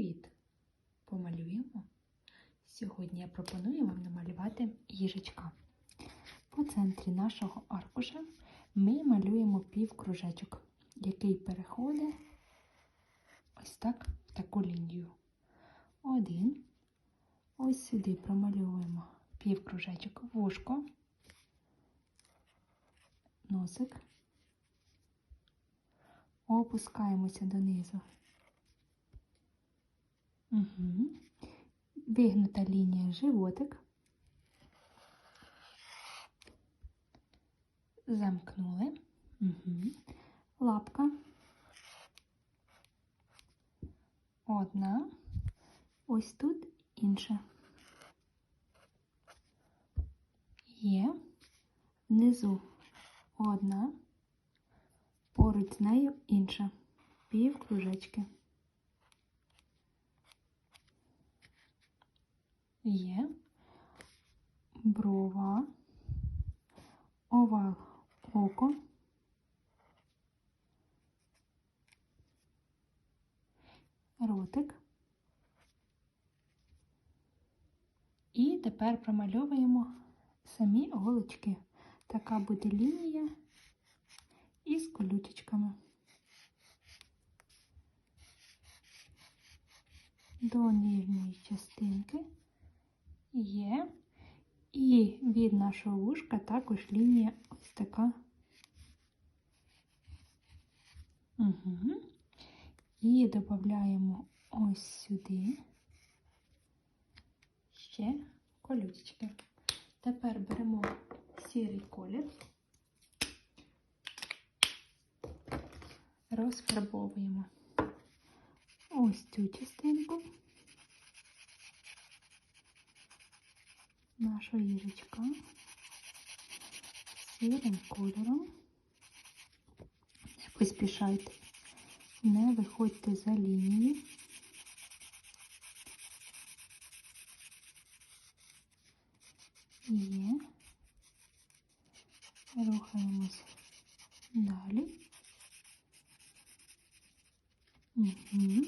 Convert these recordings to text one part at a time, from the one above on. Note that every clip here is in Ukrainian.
Привіт! Помалюємо. Сьогодні я пропоную вам намалювати їжачка. По центрі нашого аркуша ми малюємо півкружечок, який переходить ось так в таку лінію. Один. Ось сюди промальовуємо півкружечок вушко, носик. Опускаємося донизу. Угу. Вигнута лінія животик. Замкнули. Угу. Лапка. Одна. Ось тут інша. Є. Внизу одна. Поруч з нею інша. Пів кружечки. Є брова, овал око, ротик. І тепер промальовуємо самі голочки. Така буде лінія із колючечками. До нижньої частинки є. І від нашого вушка також лінія ось така. Угу. І додаємо ось сюди ще колючки. Тепер беремо сірий колір, розфарбовуємо ось цю частинку. Нашого їжачка сірим кольором. Не поспішайте, не виходьте за лінії. Є. Рухаємось далі. Угу.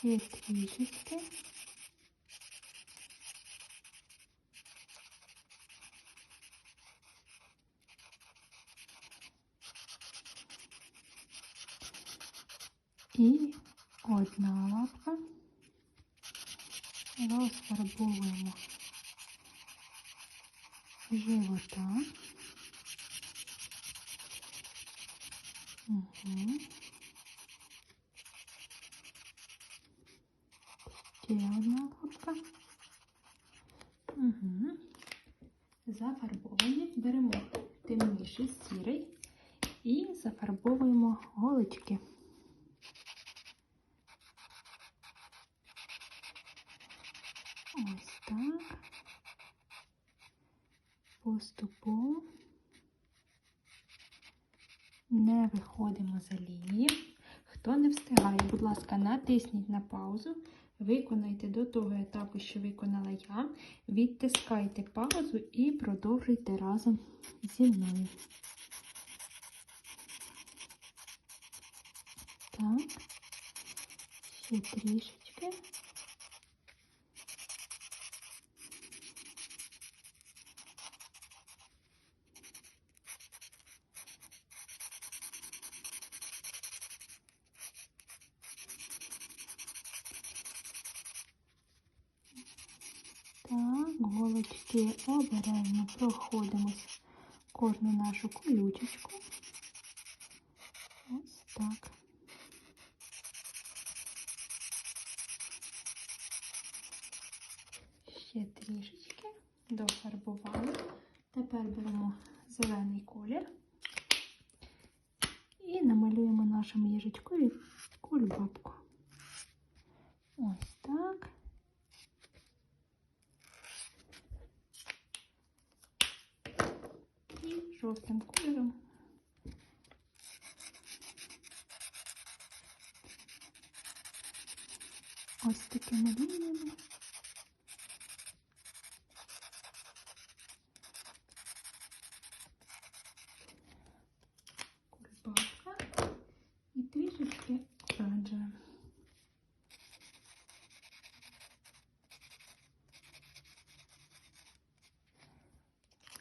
Ще трішечки. І одна лапка розфарбовуємо живота. Угу. Ще одна лапка. Зафарбовані. Беремо темніший сірий і зафарбовуємо голочки. Ось так. Поступово не виходимо за лінії. Хто не встигає, будь ласка, натисніть на паузу. Виконайте до того етапу, що виконала я. Відтискайте паузу і продовжуйте разом зі мною. Так, ще трішечки. Так, голочки обережно проходимось кожну нашу колючечку. Ось так. Ще трішечки дофарбували. Тепер беремо зелений колір і намалюємо нашому їжачкові кульбабку. Ось так. Жовтим кольором. Ось такими лініями.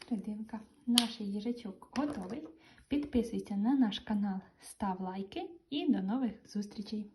Серединка. Наш їжачок готовий. Підписуйся на наш канал, став лайки і до нових зустрічей!